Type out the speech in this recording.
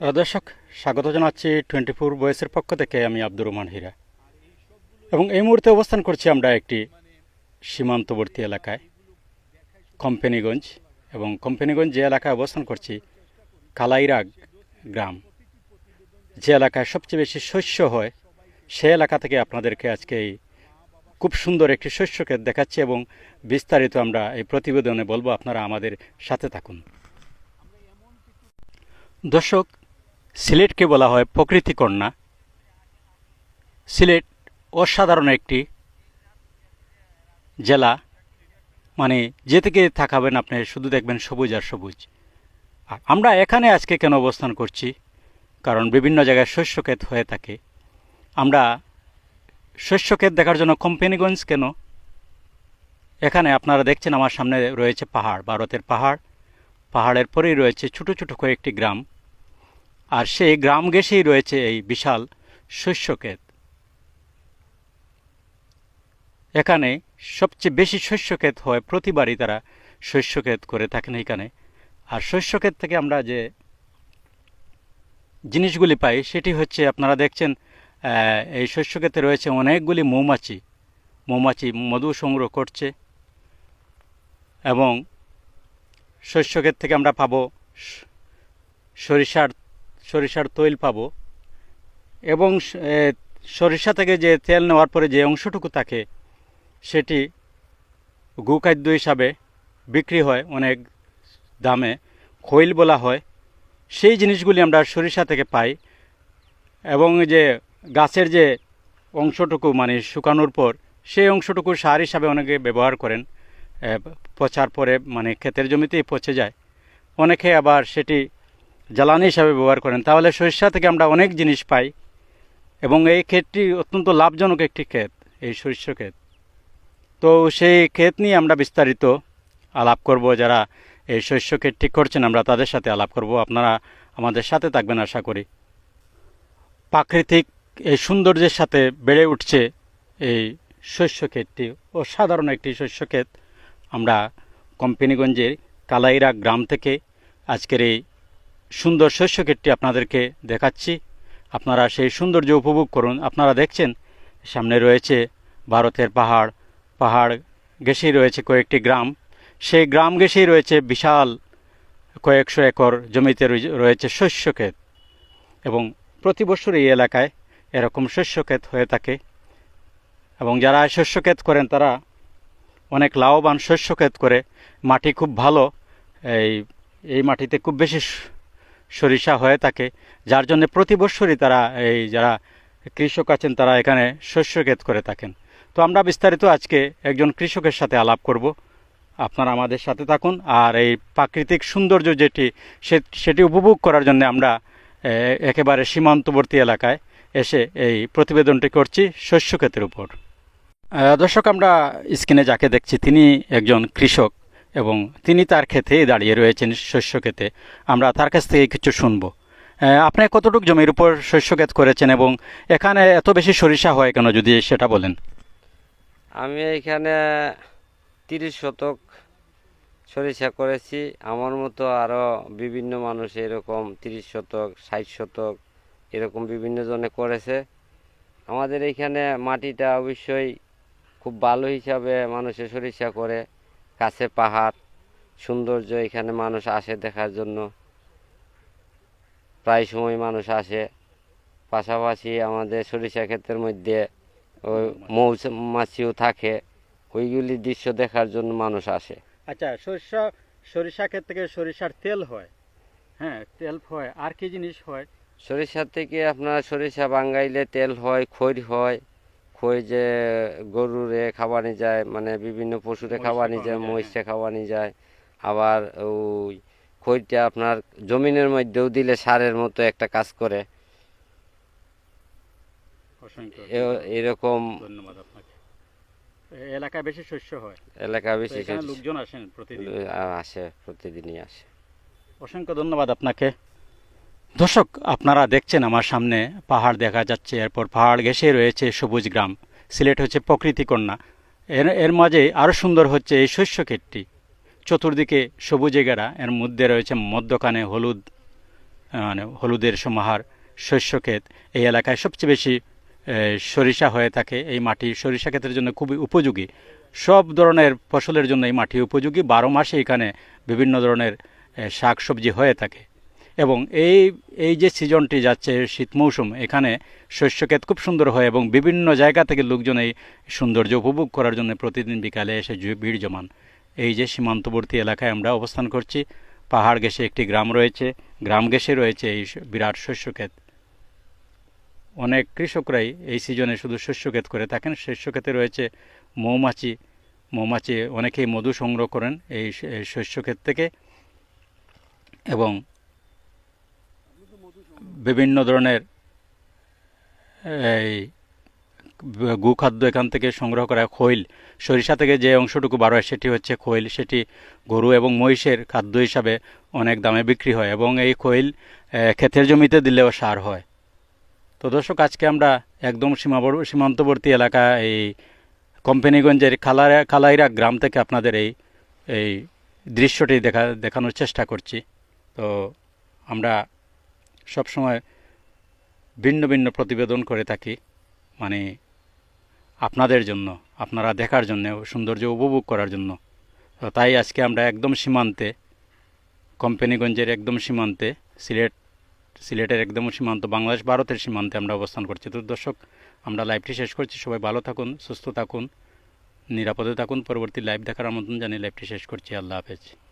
দর্শক, স্বাগত জানাচ্ছি টোয়েন্টি ফোর বয়েসের পক্ষ থেকে আমি আব্দুর রহমান হীরা। এবং এই মুহূর্তে অবস্থান করছি আমরা একটি সীমান্তবর্তী এলাকায়, কোম্পানিগঞ্জ। এবং কোম্পানিগঞ্জ যে এলাকায় অবস্থান করছি কালাইরা গ্রাম। যে এলাকায় সবচেয়ে বেশি শস্য হয়, সে এলাকা থেকে আপনাদেরকে আজকে এই খুব সুন্দর একটি শস্যকে দেখাচ্ছি এবং বিস্তারিত আমরা এই প্রতিবেদনে বলব, আপনারা আমাদের সাথে থাকুন। দর্শক সিলেটকে বলা হয় প্রকৃতি কন্যা। সিলেট অসাধারণ একটি জেলা। মানে যে থেকে থাকাবেন আপনি, শুধু দেখবেন সবুজ আর সবুজ। আর আমরা এখানে আজকে কেন অবস্থান করছি? কারণ বিভিন্ন জায়গায় শস্যক্ষেত হয়ে থাকে। আমরা শস্যক্ষেত দেখার জন্য কোম্পানিগঞ্জ কেন? এখানে আপনারা দেখছেন আমার সামনে রয়েছে পাহাড়, ভারতের পাহাড়। পাহাড়ের পরেই রয়েছে ছোট ছোট কয়েকটি গ্রাম। আর সেই গ্রাম ঘেঁষেই রয়েছে এই বিশাল শস্যক্ষেত। এখানে সবচেয়ে বেশি শস্যক্ষেত হয় প্রতিবারই তারা শস্যক্ষেত করে থাকেন এখানে আর শস্যক্ষেত থেকে আমরা যে জিনিসগুলি পাই, সেটি হচ্ছে আপনারা দেখছেন এই শস্যক্ষেতে রয়েছে অনেকগুলি মৌমাছি। মৌমাছি মধু সংগ্রহ করছে এবং শস্যক্ষেত থেকে আমরা পাবো সরিষার সরিষার তৈল পাবো। এবং সরিষা থেকে যে তেল নেওয়ার পরে যে অংশটুকু থাকে, সেটি গোখাদ্য হিসাবে বিক্রি হয় অনেক দামে। খৈল বলা হয়। সেই জিনিসগুলি আমরা সরিষা থেকে পাই। এবং যে গাছের যে অংশটুকু মানে শুকানোর পর, সেই অংশটুকু সার হিসাবে অনেকে ব্যবহার করেন। পচার পরে মানে ক্ষেতের জমিতেই পচে যায়। অনেকে আবার সেটি জ্বালানি হিসাবে ব্যবহার করেন। তাহলে সরিষা থেকে আমরা অনেক জিনিস পাই এবং এই ক্ষেতটি অত্যন্ত লাভজনক একটি ক্ষেত, এই সরিষা ক্ষেত। তো সেই ক্ষেত নিয়ে আমরা বিস্তারিত আলাপ করব, যারা এই শস্য ক্ষেত ঠিক করছেন, আমরা তাদের সাথে আলাপ করব। আপনারা আমাদের সাথে থাকবেন আশা করি। প্রাকৃতিক এই সৌন্দর্যের সাথে বেড়ে উঠছে এই শস্য ক্ষেতটি। অসাধারণ একটি শস্য ক্ষেত। আমরা কোম্পানিগঞ্জের কালাইরা গ্রাম থেকে আজকের এই সুন্দর শস্য ক্ষেতটি আপনাদেরকে দেখাচ্ছি। আপনারা সেই সৌন্দর্য উপভোগ করুন। আপনারা দেখছেন, সামনে রয়েছে ভারতের পাহাড়। পাহাড় ঘেঁষেই রয়েছে কয়েকটি গ্রাম। সেই গ্রাম ঘেঁষেই রয়েছে বিশাল কয়েকশো একর জমিতে রয়েছে শস্য ক্ষেত এবং প্রতি বছর এই এলাকায় এরকম শস্য ক্ষেত হয়ে থাকে এবং যারা শস্য ক্ষেত করেন তারা অনেক লাভবান শস্য ক্ষেত করে। মাটি খুব ভালো। এই এই মাটিতে খুব বেশি সরিষা হয়ে থাকে, যার জন্য প্রতি বছরই তারা এই যারা কৃষক আছেন তারা এখানে শস্য ক্ষেত করে থাকেন। তো আমরা বিস্তারিত আজকে একজন কৃষকের সাথে আলাপ করব। আপনারা আমাদের সাথে থাকুন আর এই প্রাকৃতিক সৌন্দর্য যেটি সেটি উপভোগ করার জন্য আমরা একেবারে সীমান্তবর্তী এলাকায় এসে এই প্রতিবেদনটি করছি শস্য ক্ষেতের উপর। দর্শক, আমরা স্ক্রিনে যাকে দেখছি, তিনি একজন কৃষক। এবং তিনি তার ক্ষেতে দাঁড়িয়ে রয়েছেন শস্য ক্ষেতে আমরা তার কাছ থেকে কিছু শুনব। আপনি কতটুকু জমির উপর শস্য ক্ষেত করেছেন এবং এখানে এত বেশি সরিষা হয় কেন, যদি সেটা বলেন? আমি এখানে তিরিশ শতক সরিষা করেছি। আমার মতো আরও বিভিন্ন মানুষ এরকম তিরিশ শতক, ষাট শতক এরকম বিভিন্ন জনে করেছে। আমাদের এখানে মাটিটা অবশ্যই খুব ভালো হিসাবে মানুষে সরিষা করে। কাছে পাহাড় সৌন্দর্য এখানে মানুষ আসে দেখার জন্য। প্রায় সময় মানুষ আসে। পাশাপাশি আমাদের সরিষা ক্ষেতের মধ্যে ওই মৌমাছিও থাকে। ওইগুলি দৃশ্য দেখার জন্য মানুষ আসে। আচ্ছা সরিষা সরিষা ক্ষেত থেকে সরিষার তেল হয়। হ্যাঁ তেল হয়। আর কি জিনিস হয়? সরিষা থেকে আপনার সরিষা বাঙ্গাইলে তেল হয় খৈর হয়। খই যে গরুরে খাওয়ানি যায় মানে বিভিন্ন পশুরে খাওয়ানি যায় মহিষে খাওয়ানি যায়। আবার ওই খইটা আপনার জমিনের মধ্যেও দিলে সারের মতো একটা কাজ করে। এরকম ধন্যবাদ আপনাকে। এই এলাকায় বেশি শস্য হয়? এলাকা বেশি লোকজন আসেন প্রতিদিন? আসে প্রতিদিনই আসে। অসংখ্য ধন্যবাদ আপনাকে। দর্শক, আপনারা দেখছেন আমার সামনে পাহাড় দেখা যাচ্ছে, এরপর পাহাড় ঘেঁষে রয়েছে সবুজ গ্রাম। সিলেট হচ্ছে প্রকৃতি কন্যা। এর এর মাঝে আরও সুন্দর হচ্ছে এই শস্য ক্ষেতটি। চতুর্দিকে সবুজে গেরা এর মধ্যে রয়েছে মধ্যখানে হলুদ মানে হলুদের সমাহার শস্য ক্ষেত। এই এলাকায় সবচেয়ে বেশি সরিষা হয়ে থাকে। এই মাটি সরিষা ক্ষেতের জন্য খুবই উপযোগী। সব ধরনের ফসলের জন্য এই মাটি উপযোগী। বারো মাসে এখানে বিভিন্ন ধরনের শাক সবজি হয়ে থাকে। এবং এই এই যে সিজনটি যাচ্ছে, শীত মৌসুম, এখানে শস্য ক্ষেত খুব সুন্দর হয় এবং বিভিন্ন জায়গা থেকে লোকজন এই সৌন্দর্য উপভোগ করার জন্য প্রতিদিন বিকালে এসে ভিড় জমান। এই যে সীমান্তবর্তী এলাকায় আমরা অবস্থান করছি। পাহাড় ঘেঁষে একটি গ্রাম রয়েছে, গ্রাম ঘেঁষে রয়েছে এই বিরাট শস্য ক্ষেত অনেক কৃষকরাই এই সিজনে শুধু শস্য ক্ষেত করে থাকেন শস্য ক্ষেতে রয়েছে মৌমাছি। মৌমাছি অনেকেই মধু সংগ্রহ করেন এই শ- এই শস্য ক্ষেত থেকে এবং বিভিন্ন ধরনের, এই, গুখাদ্য এখান থেকে সংগ্রহ করা খৈল, সরিষা থেকে যে অংশটুকু বার হয় সেটি হচ্ছে খৈল। সেটি গরু এবং মহিষের খাদ্য হিসাবে অনেক দামে বিক্রি হয় এবং এই খৈল ক্ষেতের জমিতে দিলেও সার হয়। তো দর্শক, আজকে আমরা একদম সীমান্তবর্তী এলাকা, এই কোম্পানিগঞ্জের খালারা, খালাইরা গ্রাম থেকে আপনাদের এই এই দৃশ্যটি দেখা, দেখানোর চেষ্টা করছি। তো আমরা সবসময় ভিন্ন ভিন্ন প্রতিবেদন করে থাকি। মানে আপনাদের জন্য, আপনারা দেখার জন্য, সৌন্দর্য উপভোগ করার জন্য। তাই আজকে আমরা একদম সীমান্তে, কোম্পানিগঞ্জের একদম সীমান্তে, সিলেট, সিলেটের একদম সীমান্ত, বাংলাদেশ, ভারতের সীমান্তে আমরা অবস্থান করছি। তো দর্শক, আমরা লাইভটি শেষ করছি। সবাই ভালো থাকুন, সুস্থ থাকুন, নিরাপদে থাকুন। পরবর্তী লাইভ দেখার আমন্ত্রণ জানিয়ে লাইভটি শেষ করছি। আল্লাহ হাফেজ।